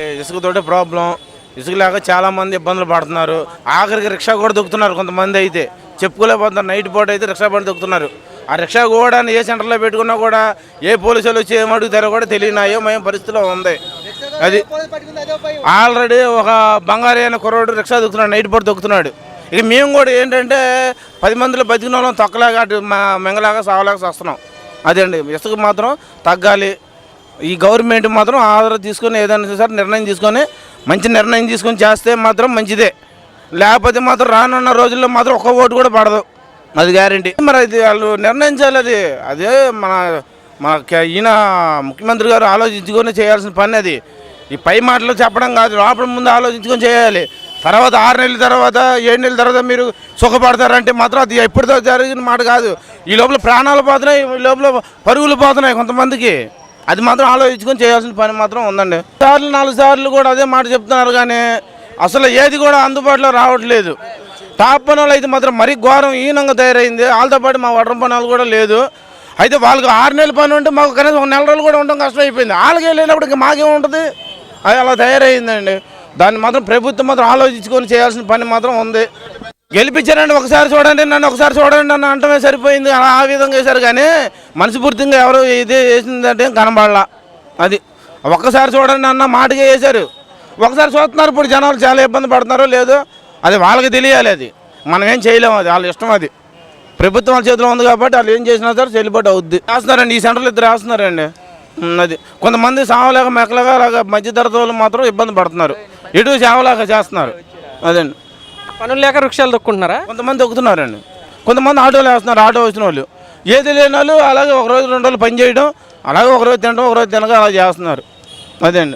ఇసుకతోటే problem. ఇసుక లేక చాలామంది ఇబ్బందులు పడుతున్నారు. ఆఖరికి రిక్షా కూడా దొక్కుతున్నారు కొంతమంది అయితే. చెప్పుకోలేకపోతున్నారు. నైట్ పూట అయితే రిక్షా బండి దొక్కుతున్నారు. ఆ రిక్షా కూడా ఏ సెంటర్లో పెట్టుకున్నా కూడా ఏ పోలీసులు వచ్చి ఏం అడుగుతారో కూడా తెలియనాయో మేము పరిస్థితిలో ఉంది. అది ఆల్రెడీ ఒక బంగారు అయిన కుర్రోడు రిక్షా దొక్కుతున్నాడు. నైట్ పూట దొక్కుతున్నాడు. ఇక మేము కూడా ఏంటంటే పది మందిలో బతికిన వాళ్ళం తొక్కలాగా అటు మా మెంగలాగా సావలాగా వస్తున్నాం అదే అండి. ఇసుక మాత్రం తగ్గాలి. ఈ గవర్నమెంట్ మాత్రం ఆధార తీసుకొని ఏదైనా సరే నిర్ణయం తీసుకొని మంచి నిర్ణయం తీసుకొని చేస్తే మాత్రం మంచిదే. లేకపోతే మాత్రం రానున్న రోజుల్లో మాత్రం ఒక్క ఓటు కూడా పడదు. అది గ్యారంటీ మరి అది వాళ్ళు నిర్ణయించాలి అది. అదే మన మన ఈయన ముఖ్యమంత్రి గారు ఆలోచించుకొని చేయాల్సిన పని అది. ఈ పై మాటలు చెప్పడం కాదు లోపల ముందు ఆలోచించుకొని చేయాలి. తర్వాత ఆరు నెలల తర్వాత ఏడు నెలల తర్వాత మీరు సుఖపడతారంటే మాత్రం అది ఎప్పటితో జరిగిన మాట కాదు. ఈ లోపల ప్రాణాలు పోతున్నాయి ఈ లోపల పరుగులు పోతున్నాయి కొంతమందికి. అది మాత్రం ఆలోచించుకొని చేయాల్సిన పని మాత్రం ఉందండి. సార్లు నాలుగు సార్లు కూడా అదే మాట చెప్తున్నారు కానీ అసలు ఏది కూడా అందుబాటులో రావట్లేదు. టాప్ పనులు అయితే మాత్రం మరీ ఘోరం ఈనంగా తయారైంది. వాళ్ళతో పాటు మా వడ్రం పనులు కూడా లేదు. అయితే వాళ్ళకి ఆరు నెలల పని ఉంటే మాకు కనీసం ఒక నెల రోజులు కూడా ఉండడం కష్టం అయిపోయింది వాళ్ళకి వెళ్ళినప్పుడు ఇంకా మాకేముంటుంది అది అలా తయారైందండి. దాన్ని మాత్రం ప్రభుత్వం మాత్రం ఆలోచించుకొని చేయాల్సిన పని మాత్రం ఉంది. గెలిపించారండి ఒకసారి చూడండి నన్ను ఒకసారి చూడండి నన్ను అంటమే సరిపోయింది. అలా ఆ విధంగా వేశారు కానీ మనస్ఫూర్తిగా ఎవరు ఇది వేసిందంటే కనబడాల. అది ఒక్కసారి చూడండి అన్న మాటగా వేశారు. ఒకసారి చూస్తున్నారు ఇప్పుడు జనాలు చాలా ఇబ్బంది పడుతున్నారో లేదో అది వాళ్ళకి తెలియాలి అది. మనం ఏం చేయలేము అది వాళ్ళ ఇష్టం అది. ప్రభుత్వం వాళ్ళ చేతిలో ఉంది కాబట్టి వాళ్ళు ఏం చేసినా సరే చెల్లిబాటు అవుద్ది. రాస్తున్నారండి ఈ సెంటర్లో ఇద్దరు రాస్తున్నారండి. అది కొంతమంది సావలేక మెక్కలగా అలాగ మధ్య తరగతి వాళ్ళు మాత్రం ఇబ్బంది పడుతున్నారు. ఇటు సేవలేక చేస్తున్నారు. అదండి. పనులు లేక వృక్షాలు దొక్కుంటున్నారా కొంతమంది దొక్కుతున్నారండి కొంతమంది ఆటోలు వేస్తున్నారు ఆటో వచ్చిన వాళ్ళు ఏది లేని వాళ్ళు అలాగే ఒక రోజు రెండు రోజులు పని చేయడం అలాగే ఒక రోజు తినడం ఒక రోజు తినక అలా చేస్తున్నారు. అదే అండి.